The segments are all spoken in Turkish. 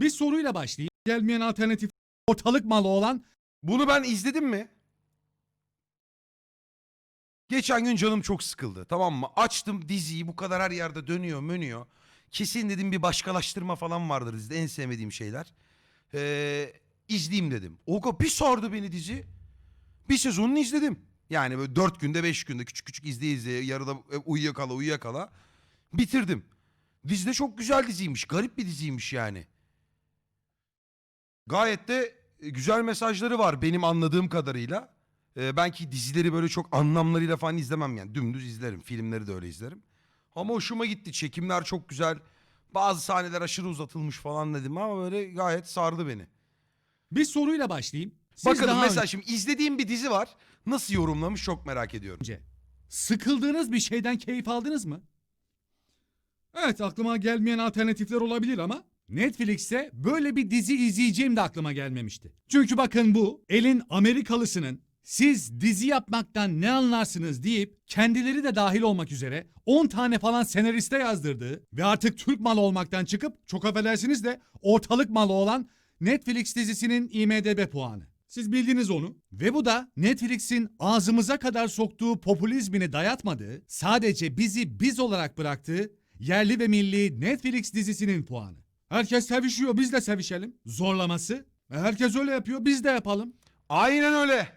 Bir soruyla başlayayım. Gelmeyen alternatif ortalık malı olan Bunu ben izledim mi? Geçen gün canım çok sıkıldı tamam mı? Açtım diziyi bu kadar her yerde dönüyor mönüyor. Kesin dedim bir başkalaştırma falan vardır dizide en sevmediğim şeyler. Ee, izleyeyim dedim. O bir sardı beni dizi. Bir sezonunu izledim. Yani böyle dört günde beş günde küçük küçük izleye izleye yarıda e, uyuyakala uyuyakala bitirdim. Dizide çok güzel diziymiş. Garip bir diziymiş yani. Gayet de e, güzel mesajları var benim anladığım kadarıyla. Ee, ben ki dizileri böyle çok anlamlarıyla falan izlemem yani. Dümdüz izlerim. Filmleri de öyle izlerim. Ama hoşuma gitti. Çekimler çok güzel. Bazı sahneler aşırı uzatılmış falan dedim ama böyle gayet sardı beni. bir soruyla başlayayım. Siz Bakalım daha mesela şimdi izlediğim bir dizi var. Nasıl yorumlamış çok merak ediyorum. önce sıkıldığınız bir şeyden keyif aldınız mı? Evet aklıma gelmeyen alternatifler olabilir ama Netflix'te böyle bir dizi izleyeceğim de aklıma gelmemişti. Çünkü bakın bu elin Amerikalısının siz dizi yapmaktan ne anlarsınız deyip kendileri de dahil olmak üzere 10 tane falan senariste yazdırdığı ve artık Türk malı olmaktan çıkıp çok affedersiniz de ortalık malı olan Netflix dizisinin IMDB puanı. Siz bildiniz onu. Ve bu da Netflix'in ağzımıza kadar soktuğu popülizmini dayatmadığı, sadece bizi biz olarak bıraktığı yerli ve milli Netflix dizisinin puanı. Herkes sevişiyor biz de sevişelim. Zorlaması. E, herkes öyle yapıyor biz de yapalım. Aynen öyle.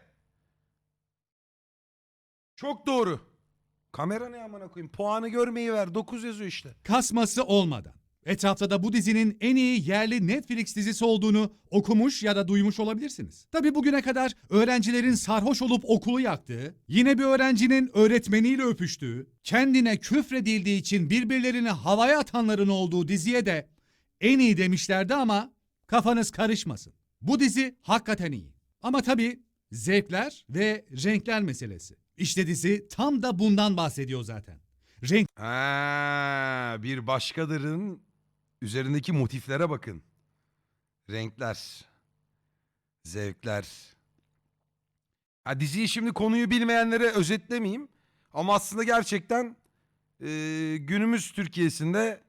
Çok doğru. Kamera ne amına koyayım? Puanı görmeyi ver. 9 yazıyor işte. Kasması olmadan. Etrafta da bu dizinin en iyi yerli Netflix dizisi olduğunu okumuş ya da duymuş olabilirsiniz. Tabi bugüne kadar öğrencilerin sarhoş olup okulu yaktığı, yine bir öğrencinin öğretmeniyle öpüştüğü, kendine küfredildiği için birbirlerini havaya atanların olduğu diziye de en iyi demişlerdi ama kafanız karışmasın. Bu dizi hakikaten iyi. Ama tabi zevkler ve renkler meselesi. İşte dizi tam da bundan bahsediyor zaten. Renk Ha, bir başkadırın üzerindeki motiflere bakın. Renkler, zevkler. Ha, diziyi şimdi konuyu bilmeyenlere özetlemeyeyim. Ama aslında gerçekten e, günümüz Türkiye'sinde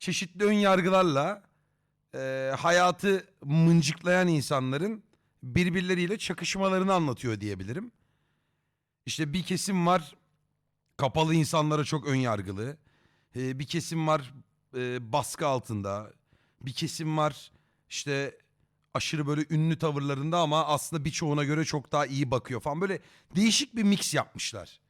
çeşitli ön yargılarla e, hayatı mıncıklayan insanların birbirleriyle çakışmalarını anlatıyor diyebilirim. İşte bir kesim var kapalı insanlara çok ön yargılı. Ee, bir kesim var e, baskı altında. Bir kesim var işte aşırı böyle ünlü tavırlarında ama aslında birçoğuna göre çok daha iyi bakıyor falan. Böyle değişik bir mix yapmışlar.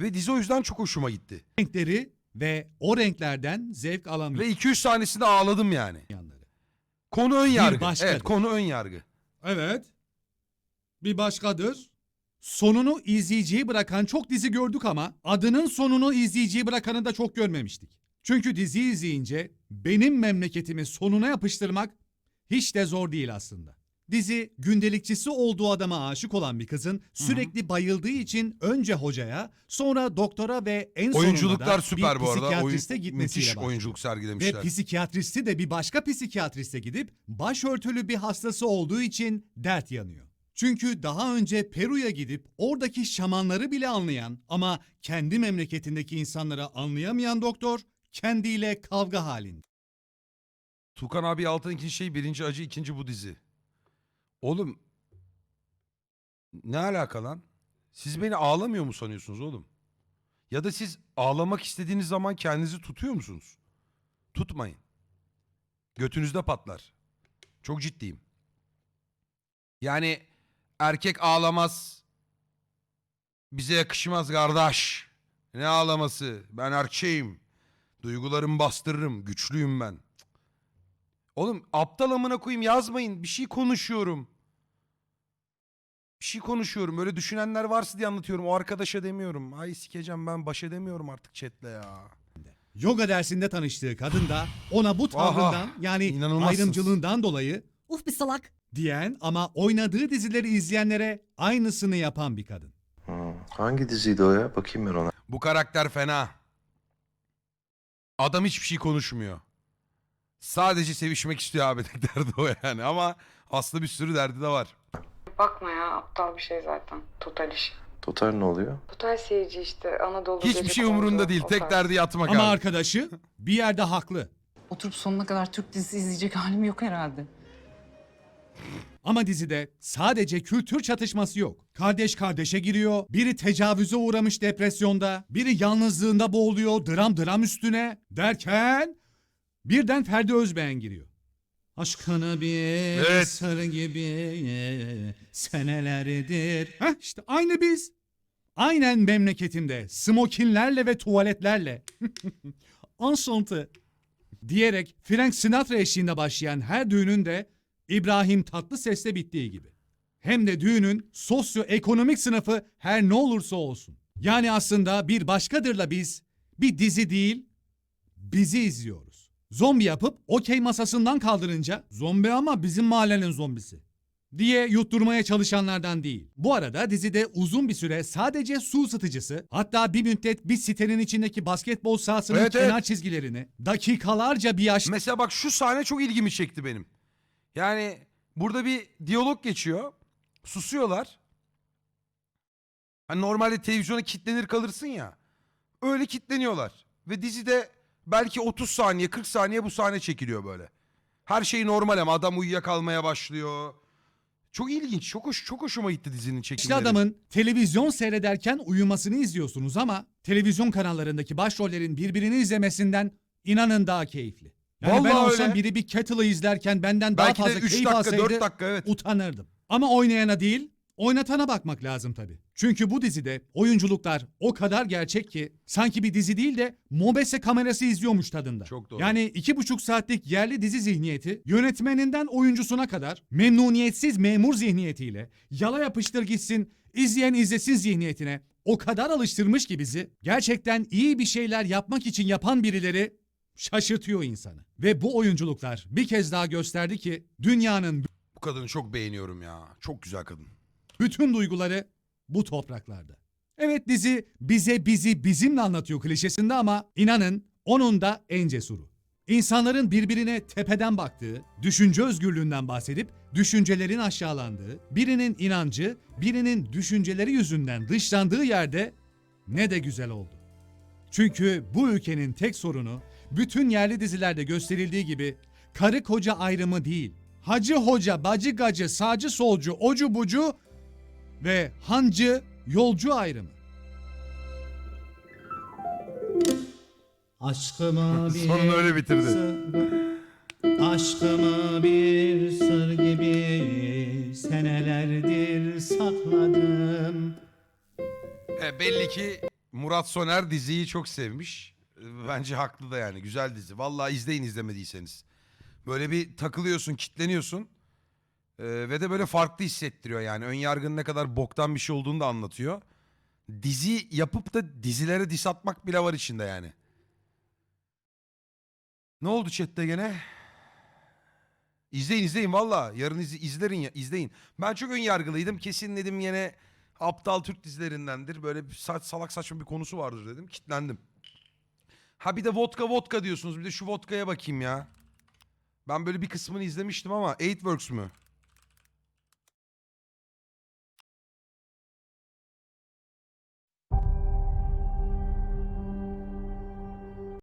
Ve dizi o yüzden çok hoşuma gitti. renkleri ve o renklerden zevk alamayanları. Ve 2-3 tanesinde ağladım yani. Konu ön yargı. başkadır. Evet konu ön yargı. Evet. Bir başkadır. Sonunu izleyiciyi bırakan çok dizi gördük ama adının sonunu izleyiciyi bırakanı da çok görmemiştik. Çünkü dizi izleyince benim memleketimi sonuna yapıştırmak hiç de zor değil aslında. Dizi gündelikçisi olduğu adama aşık olan bir kızın sürekli bayıldığı için önce hocaya, sonra doktora ve en sonunda Oyunculuklar da süper bir bu arada. Oyun, psikiyatriste gitmesiyle müthiş başlıyor. oyunculuk Ve sergilemişler. psikiyatristi de bir başka psikiyatriste gidip başörtülü bir hastası olduğu için dert yanıyor. Çünkü daha önce Peru'ya gidip oradaki şamanları bile anlayan ama kendi memleketindeki insanları anlayamayan doktor kendiyle kavga halinde. Tukan abi altın ikinci şey birinci acı ikinci bu dizi. Oğlum ne alaka lan? Siz beni ağlamıyor mu sanıyorsunuz oğlum? Ya da siz ağlamak istediğiniz zaman kendinizi tutuyor musunuz? Tutmayın. Götünüzde patlar. Çok ciddiyim. Yani erkek ağlamaz. Bize yakışmaz kardeş. Ne ağlaması? Ben erkeğim. Duygularımı bastırırım. Güçlüyüm ben. Oğlum aptal amına koyayım yazmayın. Bir şey konuşuyorum. Bir şey konuşuyorum. Öyle düşünenler varsa diye anlatıyorum. O arkadaşa demiyorum. Ay sikeceğim ben baş edemiyorum artık chatle ya. Yoga dersinde tanıştığı kadın da ona bu tavrından yani inanılmazsınız. ayrımcılığından dolayı Uf bir salak. diyen ama oynadığı dizileri izleyenlere aynısını yapan bir kadın. Hmm, hangi diziydi o ya? Bakayım ben ona. Bu karakter fena. Adam hiçbir şey konuşmuyor. Sadece sevişmek istiyor abi tek derdi o yani. Ama aslında bir sürü derdi de var. Bakma ya aptal bir şey zaten. Total iş. Total ne oluyor? Total seyirci işte Anadolu Hiçbir şey umurunda değil. Tek derdi yatmak Ama abi. arkadaşı bir yerde haklı. oturup sonuna kadar Türk dizisi izleyecek halim yok herhalde. Ama dizide sadece kültür çatışması yok. Kardeş kardeşe giriyor, biri tecavüze uğramış depresyonda, biri yalnızlığında boğuluyor dram dram üstüne derken birden Ferdi Özbeğen giriyor. Aşkını bir Evet. sarı gibi senelerdir. Heh işte aynı biz. Aynen memleketimde smokinlerle ve tuvaletlerle. Enchantı diyerek Frank Sinatra eşliğinde başlayan her düğünün de İbrahim Tatlıses'le bittiği gibi. Hem de düğünün sosyoekonomik sınıfı her ne olursa olsun. Yani aslında bir başkadırla biz bir dizi değil, bizi izliyoruz. Zombi yapıp okey masasından kaldırınca zombi ama bizim mahallenin zombisi diye yutturmaya çalışanlardan değil. Bu arada dizide uzun bir süre sadece su ısıtıcısı hatta bir müddet bir sitenin içindeki basketbol sahasının Evet, kenar evet. çizgilerini dakikalarca bir yaş Mesela bak şu sahne çok ilgimi çekti benim. Yani burada bir diyalog geçiyor. Susuyorlar. Hani normalde televizyona kilitlenir kalırsın ya. Öyle kilitleniyorlar. Ve dizide belki 30 saniye 40 saniye bu sahne çekiliyor böyle. Her şey normal ama adam uyuyakalmaya başlıyor. Çok ilginç. Çok hoş, çok hoşuma gitti dizinin çekimleri. adamın televizyon seyrederken uyumasını izliyorsunuz ama televizyon kanallarındaki başrollerin birbirini izlemesinden inanın daha keyifli. Yani ben Vallahi olsam öyle. biri bir Kettle'ı izlerken benden daha Belki de fazla 3 keyif dakika alsaydı 4 dakika evet. utanırdım. Ama oynayana değil, oynatana bakmak lazım tabii. Çünkü bu dizide oyunculuklar o kadar gerçek ki sanki bir dizi değil de mobese kamerası izliyormuş tadında. Çok doğru. Yani iki buçuk saatlik yerli dizi zihniyeti yönetmeninden oyuncusuna kadar memnuniyetsiz memur zihniyetiyle yala yapıştır gitsin izleyen izlesin zihniyetine o kadar alıştırmış ki bizi gerçekten iyi bir şeyler yapmak için yapan birileri şaşırtıyor insanı. Ve bu oyunculuklar bir kez daha gösterdi ki dünyanın Bu kadını çok beğeniyorum ya. Çok güzel kadın. bütün duyguları bu topraklarda. Evet dizi bize bizi bizimle anlatıyor klişesinde ama inanın onun da en cesuru. İnsanların birbirine tepeden baktığı, düşünce özgürlüğünden bahsedip düşüncelerin aşağılandığı, birinin inancı, birinin düşünceleri yüzünden dışlandığı yerde ne de güzel oldu. Çünkü bu ülkenin tek sorunu bütün yerli dizilerde gösterildiği gibi karı koca ayrımı değil. Hacı hoca, bacı gacı, sağcı solcu, ocu bucu ve hancı yolcu ayrımı. Aşkımı bir Sonunu öyle bitirdi. Aşkımı bir sır gibi senelerdir sakladım. E, belli ki Murat Soner diziyi çok sevmiş. E, Bence haklı da yani. Güzel dizi. Vallahi izleyin izlemediyseniz. Böyle bir takılıyorsun, kitleniyorsun. E, ve de böyle farklı hissettiriyor yani. Ön yargının ne kadar boktan bir şey olduğunu da anlatıyor. Dizi yapıp da dizilere dis atmak bile var içinde yani. Ne oldu chatte gene? İzleyin izleyin valla. Yarın iz, izlerin ya izleyin. Ben çok ön yargılıydım. Kesin dedim yine aptal Türk dizilerindendir. Böyle bir sa- salak saçma bir konusu vardır dedim. Kitlendim. Ha bir de vodka vodka diyorsunuz. Bir de şu vodkaya bakayım ya. Ben böyle bir kısmını izlemiştim ama Eight Works mü?